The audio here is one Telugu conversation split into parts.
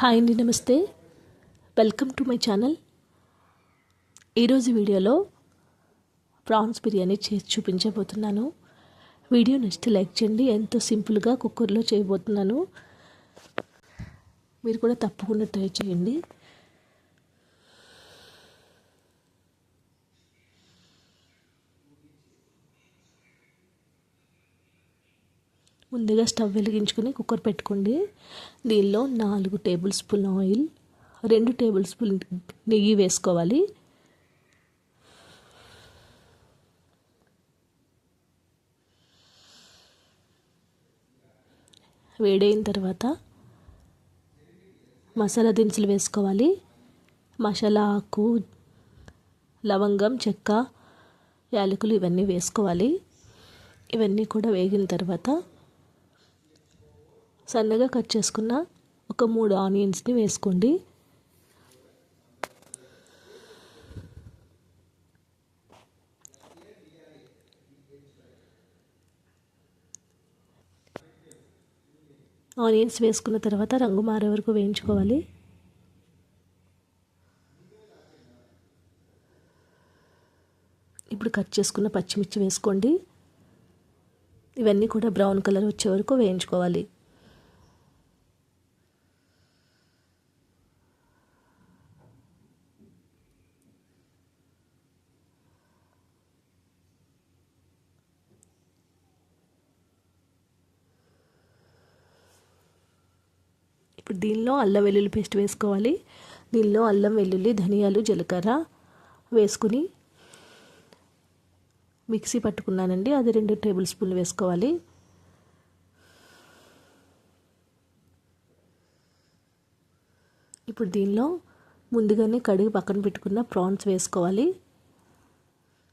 హాయ్ అండి నమస్తే. వెల్కమ్ టు మై ఛానల్ ఈరోజు వీడియోలో ప్రాన్స్ బిర్యానీ చేసి చూపించబోతున్నాను. వీడియో నెక్స్ట్ లైక్ చేయండి. ఎంతో సింపుల్గా కుక్కర్లో చేయబోతున్నాను. మీరు కూడా తప్పకుండా ట్రై చేయండి. ముందుగా స్టవ్ వెలిగించుకొని కుక్కర్ పెట్టుకోండి. దీనిలో నాలుగు టేబుల్ స్పూన్ ఆయిల్ రెండు టేబుల్ స్పూన్ నెయ్యి వేసుకోవాలి. వేడైన తర్వాత మసాలా దినుసులు వేసుకోవాలి. మసాలా ఆకు లవంగం చెక్క యాలకులు ఇవన్నీ వేసుకోవాలి. ఇవన్నీ కూడా వేగిన తర్వాత సన్నగా కట్ చేసుకున్న ఒక మూడు ఆనియన్స్ని వేసుకోండి. ఆనియన్స్ వేసుకున్న తర్వాత రంగు మారే వరకు వేయించుకోవాలి. ఇప్పుడు కట్ చేసుకున్న పచ్చిమిర్చి వేసుకోండి. ఇవన్నీ కూడా బ్రౌన్ కలర్ వచ్చే వరకు వేయించుకోవాలి. ఇప్పుడు దీనిలో అల్లం వెల్లుల్లి పేస్ట్ వేసుకోవాలి. దీనిలో అల్లం వెల్లుల్లి ధనియాలు జీలకర్ర వేసుకుని మిక్సీ పట్టుకున్నానండి. అది రెండు టేబుల్ స్పూన్లు వేసుకోవాలి. ఇప్పుడు దీనిలో ముందుగానే కడిగి పక్కన పెట్టుకున్న ప్రాన్స్ వేసుకోవాలి.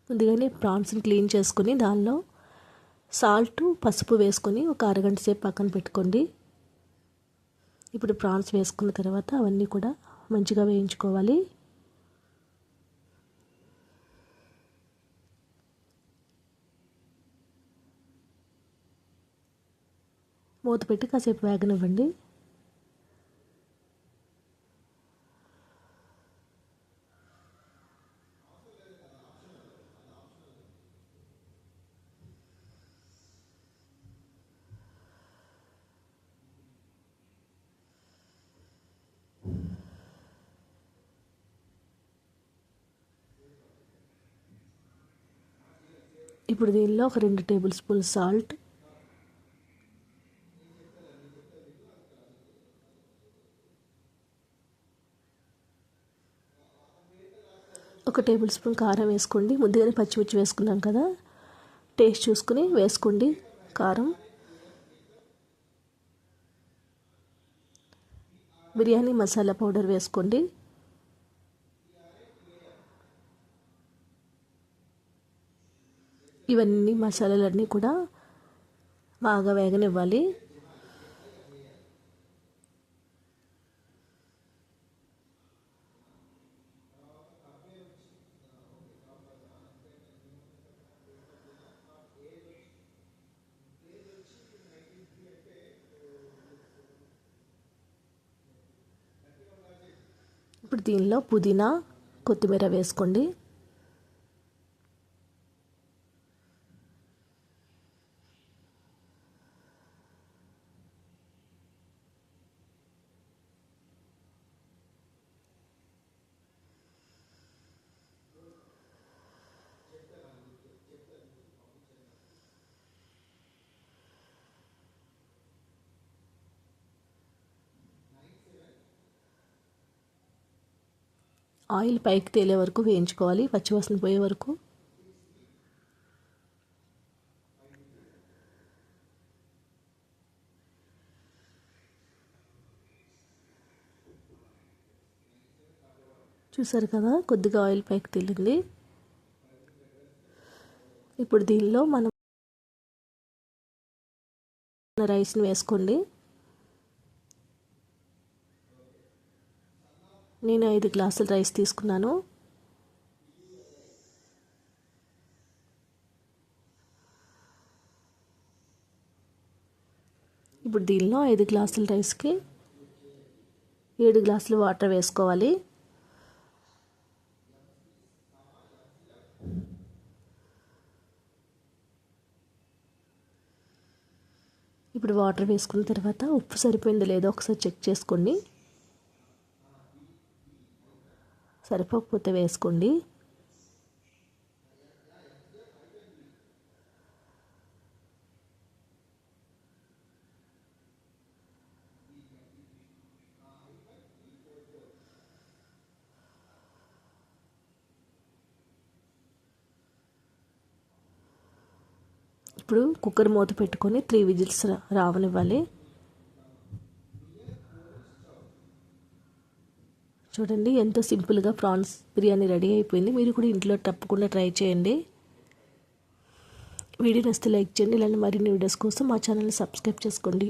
ముందుగానే ప్రాన్స్ని క్లీన్ చేసుకుని దానిలో సాల్ట్ పసుపు వేసుకొని ఒక అరగంట సేపు పక్కన పెట్టుకోండి. ఇప్పుడు ప్రాన్స్ వేసుకున్న తర్వాత అవన్నీ కూడా మంచిగా వేయించుకోవాలి. మూత పెట్టి కాసేపు వేగనివ్వండి. ఇప్పుడు దీనిలో ఒక రెండు టేబుల్ స్పూన్ సాల్ట్. ఒక టేబుల్ స్పూన్ కారం వేసుకోండి. ముందుగానే పచ్చిమిర్చి వేసుకున్నాం కదా. టేస్ట్ చూసుకుని వేసుకోండి కారం. బిర్యానీ మసాలా పౌడర్ వేసుకోండి. ఇవన్నీ మసాలాలన్నీ కూడా బాగా వేగనివ్వాలి. ఇప్పుడు దీనిలో పుదీనా కొత్తిమీర వేసుకోండి. ఆయిల్ పైకి తేలే వరకు వేయించుకోవాలి పచ్చివాసన పోయే వరకు. చూసారు కదా కొద్దిగా ఆయిల్ పైకి తేలింది. ఇప్పుడు దీనిలో మనం రైస్ని వేసుకోండి. నేను ఐదు గ్లాసుల రైస్ తీసుకున్నాను. ఇప్పుడు దీనిలో ఐదు గ్లాసుల రైస్కి ఏడు గ్లాసులు వాటర్ వేసుకోవాలి. ఇప్పుడు వాటర్ వేసుకున్న తర్వాత ఉప్పు సరిపోయిందో లేదో ఒకసారి చెక్ చేసుకోండి సరిపోకపోతే వేసుకోండి. ఇప్పుడు కుక్కర్ మూత పెట్టుకొని త్రీ విజిల్స్ రావనివ్వాలి. చూడండి ఎంతో సింపుల్గా ప్రాన్స్ బిర్యానీ రెడీ అయిపోయింది. మీరు కూడా ఇంట్లో తప్పకుండా ట్రై చేయండి. వీడియో నచ్చితే లైక్ చేయండి ఇలాంటి మరిన్ని వీడియోస్ కోసం మా ఛానల్ని సబ్స్క్రైబ్ చేసుకోండి.